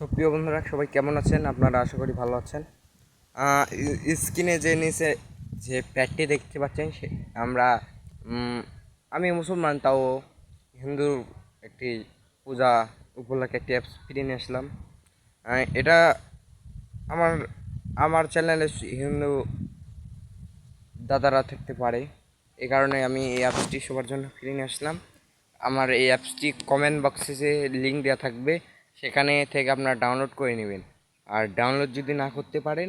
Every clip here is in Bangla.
সো, প্রিয় বন্ধুরা, সবাই কেমন আছেন? আপনারা আশা করি ভালো আছেন। স্ক্রিনে যে নিচে যে প্যাডটি দেখতে পাচ্ছেন, সে, আমরা আমি মুসলমান, তাও হিন্দু একটি পূজা উপলক্ষে একটি অ্যাপস ফিরিয়ে নিয়ে আসলাম। এটা আমার আমার চ্যানেলে হিন্দু দাদারা থাকতে পারে। এই কারণে আমি এই অ্যাপসটি সবার জন্য ফিরিয়ে নিয়ে আসলাম। আমার এই অ্যাপসটি কমেন্ট বক্সে লিঙ্ক দেওয়া থাকবে সেখানে থেকে আপনারা ডাউনলোড করে নেবেন। আর ডাউনলোড যদি না করতে পারেন,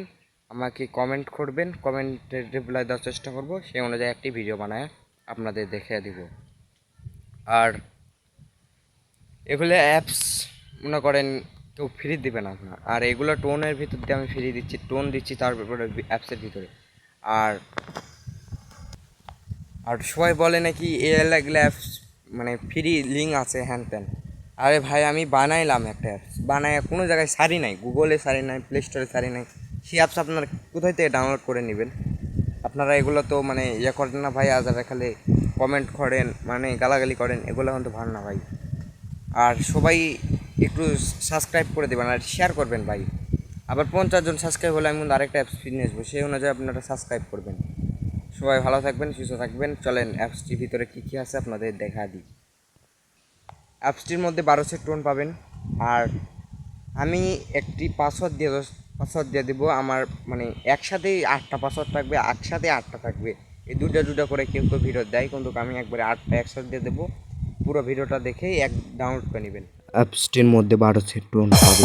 আমাকে কমেন্ট করবেন কমেন্টের রিপ্লাই দেওয়ার চেষ্টা করব সেই অনুযায়ী একটি ভিডিও বানায় আপনাদের দেখে দিব। আর এগুলো অ্যাপস মনে করেন কেউ ফ্রি দিবে না আপনার। আর এগুলো টোনের ভিতর দিয়ে আমি ফ্রি দিচ্ছি টোন দিচ্ছি তার উপরে অ্যাপসের ভিতরে। আর আর সবাই বলে নাকি এগুলো অ্যাপস মানে ফ্রি লিঙ্ক আছে হ্যান ত্যান। আরে ভাই, আমি বানাইলাম একটা অ্যাপস বানাই কোনো জায়গায় সারি নাই গুগলে সারি নাই প্লে স্টোরে সারি নাই। সেই অ্যাপস আপনার কোথায় থেকে ডাউনলোড করে নেবেন? আপনারা এগুলো তো মানে ইয়ে করেন না ভাই আজারা খালি কমেন্ট করেন মানে গালাগালি করেন, এগুলো কিন্তু ভালো না ভাই। আর সবাই একটু সাবস্ক্রাইব করে দেবেন আর শেয়ার করবেন ভাই। আবার পঞ্চাশ জন সাবস্ক্রাইব হলে আমি কিন্তু আরেকটা অ্যাপস ফিরে আসব সেই অনুযায়ী আপনারা সাবস্ক্রাইব করবেন। সবাই ভালো থাকবেন, সুস্থ থাকবেন। চলেন অ্যাপসটির ভিতরে কী কী আছে আপনাদের দেখা দিই। অ্যাপসটির মধ্যে বারোশো টোন পাবেন। আর আমি একটি পাসওয়ার্ড দিয়ে পাসওয়ার্ড দিয়ে দেবো। আমার মানে একসাথেই আটটা পাসওয়ার্ড থাকবে, একসাথে আটটা থাকবে। এই দুটা দুটা করে কেউ কেউ ভিডিও দেয়, কিন্তু আমি একবারে আটটা একসাথে দিয়ে দেবো। পুরো ভিডিওটা দেখেই এক ডাউনলোড করে নেবেন। অ্যাপসটির মধ্যে বারোশো টোন পাবে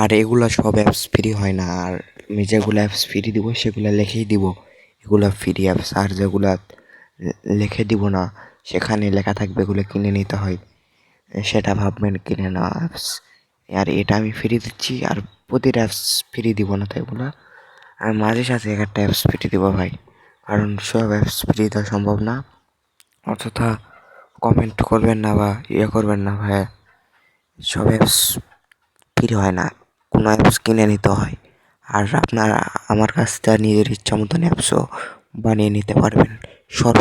আর এগুলো সব অ্যাপস ফ্রি হয় না। আর আমি যেগুলো অ্যাপস ফ্রি দিব, সেগুলো লিখেই দিব। এগুলো ফ্রি অ্যাপস আর যেগুলো লিখে দিব না, সেখানে লেখা থাকবে এগুলো কিনে নিতে হয়। সেটা ভাববেন কিনে নেওয়া অ্যাপস আর এটা আমি ফ্রি দিচ্ছি, আর প্রতিটা অ্যাপস ফ্রি দিব না, তাই বলে। আমি মাঝে সাথে এক একটা অ্যাপস ফ্রি দিব ভাই। কারণ সব অ্যাপস ফ্রি দেওয়া সম্ভব না। অযথা কমেন্ট করবেন না বা ইয়ে করবেন না ভাই সব অ্যাপস ফ্রি হয় না। কোনো অ্যাপস কিনে নিতে হয়। আর আপনারা আমার কাছ থেকে নিজের ইচ্ছা মতন অ্যাপসও বানিয়ে নিতে পারবেন। সর্ব